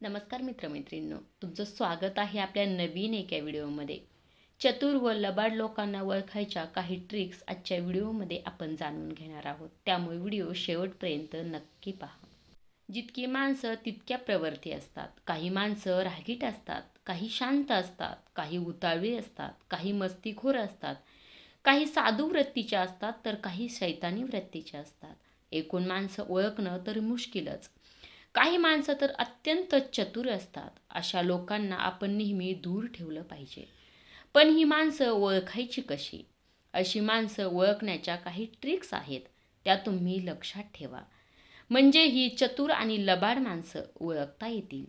नमस्कार मित्रमैत्रिणींनो तुमचं स्वागत आहे आपल्या नवीन एका व्हिडिओमध्ये. चतुर व लबाड लोकांना ओळखायच्या काही ट्रिक्स आजच्या व्हिडिओमध्ये आपण जाणून घेणार आहोत. त्यामुळे व्हिडिओ शेवटपर्यंत नक्की पहा. जितकी माणसं तितक्या प्रवृत्ती असतात. काही माणसं रागीट असतात काही शांत असतात काही उताळवी असतात काही मस्तीखोर असतात काही साधू वृत्तीच्या असतात तर काही शैतानी वृत्तीच्या असतात. एकूण माणसं ओळखणं तर मुश्किलच. काही माणसं तर अत्यंत चतुर असतात. अशा लोकांना आपण नेहमी दूर ठेवलं पाहिजे. पण ही माणसं ओळखायची कशी? अशी माणसं ओळखण्याच्या काही ट्रिक्स आहेत त्या तुम्ही लक्षात ठेवा. म्हणजे ही चतुर आणि लबाड माणसं ओळखता येतील.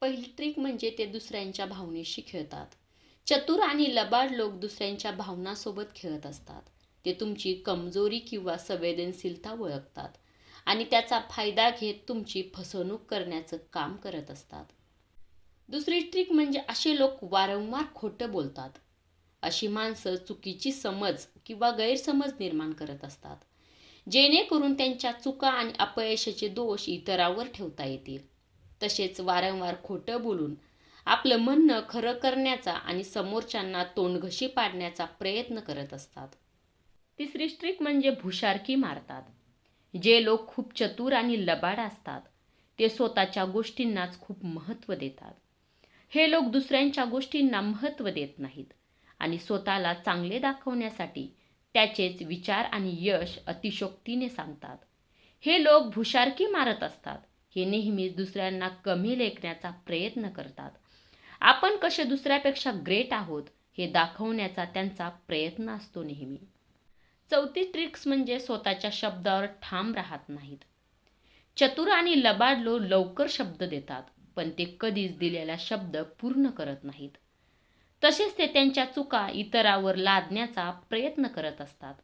पहिली ट्रिक म्हणजे ते दुसऱ्यांच्या भावनेशी खेळतात. चतुर आणि लबाड लोक दुसऱ्यांच्या भावनासोबत खेळत असतात. ते तुमची कमजोरी किंवा संवेदनशीलता ओळखतात. आणि त्याचा फायदा घेत तुमची फसवणूक करण्याचं काम करत असतात. दुसरी ट्रिक म्हणजे असे लोक वारंवार खोटं बोलतात. अशी माणसं चुकीची समज किंवा गैरसमज निर्माण करत असतात. जेणेकरून त्यांच्या चुका आणि अपयशाचे दोष इतरावर ठेवता येतील. तसेच वारंवार खोटं बोलून आपलं म्हणणं खरं करण्याचा आणि समोरच्यांना तोंडघशी पाडण्याचा प्रयत्न करत असतात. तिसरी स्ट्रिक म्हणजे भुशारकी मारतात. जे लोक खूप चतुर आणि लबाड असतात ते स्वतःच्या गोष्टींनाच खूप महत्त्व देतात. हे लोक दुसऱ्यांच्या गोष्टींना महत्त्व देत नाहीत आणि स्वतःला चांगले दाखवण्यासाठी त्याचेच विचार आणि यश अतिशोक्तीने सांगतात. हे लोक भुशारकी मारत असतात. हे नेहमीच दुसऱ्यांना कमी लेखण्याचा प्रयत्न करतात. आपण कसे दुसऱ्यापेक्षा ग्रेट आहोत हे दाखवण्याचा त्यांचा प्रयत्न असतो नेहमी. चौथी ट्रिक्स म्हणजे स्वतःच्या शब्दावर ठाम राहत नाहीत. चतुर आणि लबाडलो लवकर शब्द देतात पण ते कधीच दिलेला शब्द पूर्ण करत नाहीत. तसेच ते त्यांच्या चुका इतरावर लादण्याचा प्रयत्न करत असतात.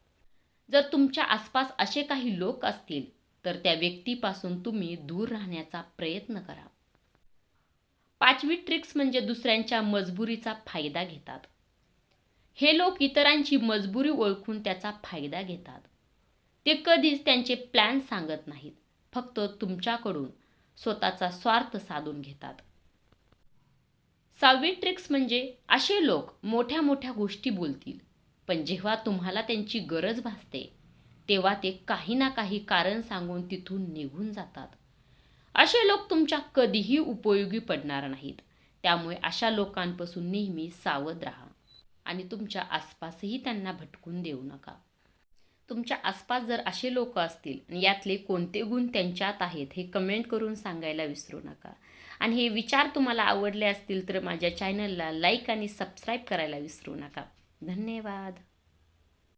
जर तुमच्या आसपास असे काही लोक असतील तर त्या व्यक्तीपासून तुम्ही दूर राहण्याचा प्रयत्न करा. पाचवी ट्रिक्स म्हणजे दुसऱ्यांच्या मजबुरीचा फायदा घेतात. हे लोक इतरांची मजबुरी ओळखून त्याचा फायदा घेतात. ते कधीच त्यांचे प्लॅन सांगत नाहीत. फक्त तुमच्याकडून स्वतःचा स्वार्थ साधून घेतात. सहावी ट्रिक्स म्हणजे असे लोक मोठ्या मोठ्या गोष्टी बोलतील. पण जेव्हा तुम्हाला त्यांची गरज भासते तेव्हा ते काही ना काही कारण सांगून तिथून निघून जातात. असे लोक तुमच्या कधीही उपयोगी पडणार नाहीत. त्यामुळे अशा लोकांपासून नेहमी सावध राहा. आणि तुमच्या आसपासही त्यांना भटकून देऊ नका. तुमच्या आसपास जर असे लोक असतील आणि यातले कोणते गुण त्यांच्यात आहेत हे कमेंट करून सांगायला विसरू नका. आणि हे विचार तुम्हाला आवडले असतील तर माझ्या चॅनलला लाईक आणि सबस्क्राईब करायला विसरू नका. धन्यवाद.